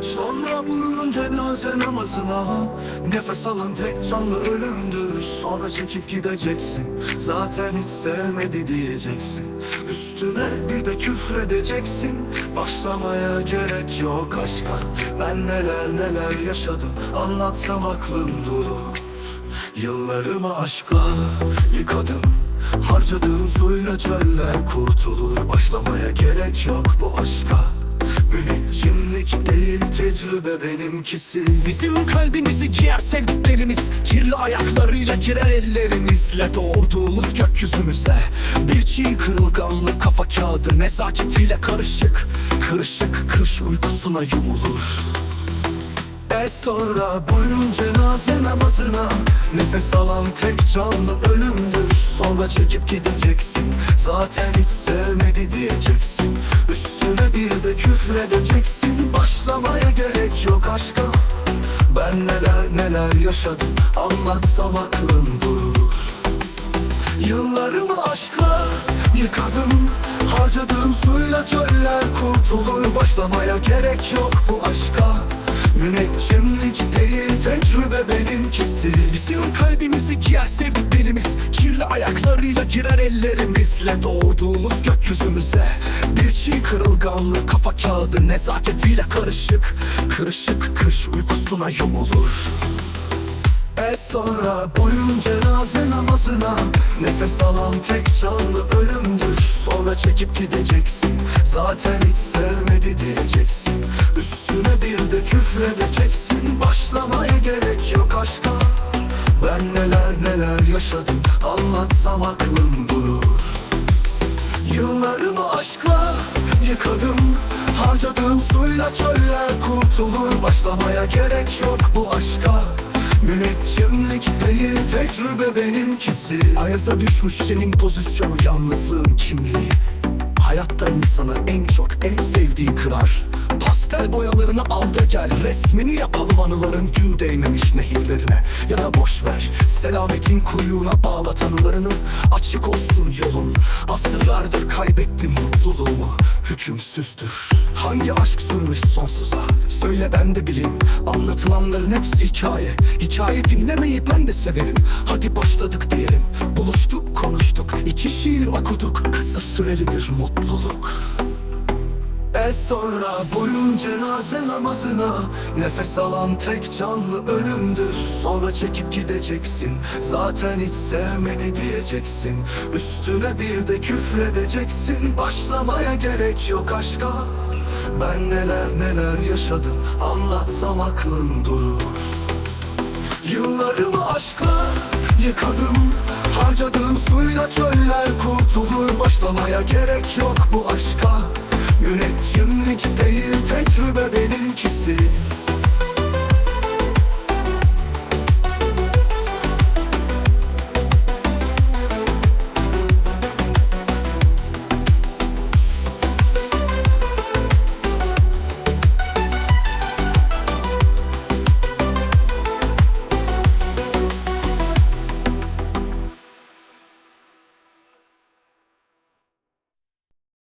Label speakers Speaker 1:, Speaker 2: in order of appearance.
Speaker 1: Sonra buyurun cenaze namazına Nefes alın tek canlı ölümdür. Sonra çekip gideceksin Zaten hiç sevmedi diyeceksin. Üstüne bir de küfredeceksin Başlamaya gerek yok aşka. Ben neler neler yaşadım Anlatsam aklım durur. Yıllarımı aşkla yıkadım Harcadığım suyla çöller kurtulur. Başlamaya gerek yok bu aşka Değil tecrübe benimkisi.
Speaker 2: Bizim kalbimizi giyer sevdiklerimiz. Kirli ayaklarıyla girer ellerimizle Doğurduğumuz gökyüzümüze. Bir çiğ kırılganlık kafa kağıdı Nezaketiyle karışık. Kırışık kış uykusuna yumulur.
Speaker 1: E sonra buyurun cenaze namazına. Nefes alan tek canlı ölümdür. Sonra çekip gideceksin. Zaten hiç sevmedi diyeceksin de küfredeceksin. Başlamaya gerek yok aşka. Ben neler neler yaşadım. Anlatsam aklım durur. Yıllarımı aşkla yıkadım. Harcadığım suyla çöller kurtulur. Başlamaya gerek yok bu aşka. Müneccimlik değil tecrübe benimkisi.
Speaker 2: Bizim kalbimizi giyer sevdiklerimiz Ayaklarıyla girer ellerimizle Doğurduğumuz gökyüzümüze. Bir çiğ kırılganlık kafa kağıdı Nezaketiyle karışık. Kırışık kış uykusuna yumulur
Speaker 1: E sonra boyun cenaze namazına. Nefes alan tek canlı ölümdür. Sonra çekip gideceksin. Zaten hiç sevmedi diyeceksin. Üstüne bir de küfredeceksin Ben neler neler yaşadım Anlatsam aklım durur. Yıllarımı aşkla yıkadım Harcadığım suyla çöller kurtulur. Başlamaya gerek yok bu aşka. Müneccimlik değil tecrübe benimkisi.
Speaker 2: Ayaza düşmüş senin pozisyonu yalnızlığın kimliği. Hayatta insanı en çok en sevdiği kırar Pastel boyalarını al da gel. Resmini yapalım anıların gün değmemiş nehirlerine. Ya da boş ver selametin kuyruğuna bağla tanılarını. Açık olsun yolun. Asırlardır kaybettim mutluluğumu. Hükümsüzdür. Hangi aşk sürmüş sonsuza? Söyle ben de bileyim. Anlatılanların hepsi hikaye. Hikaye dinlemeyi ben de severim. Hadi başladık diyelim. Buluştuk konuştuk. İki şiir okuduk. Kısa sürelidir mutluluk
Speaker 1: E sonra boyun cenaze namazına. Nefes alan tek canlı ölümdür. Sonra çekip gideceksin. Zaten hiç sevmedi diyeceksin. Üstüne bir de küfredeceksin. Başlamaya gerek yok aşka. Ben neler neler yaşadım. Anlatsam aklım durur. Yıllarımı aşkla yıkadım. Harcadığım suyla çöller kurtulur. Başlamaya gerek yok bu aşka Tecrübe benimkisi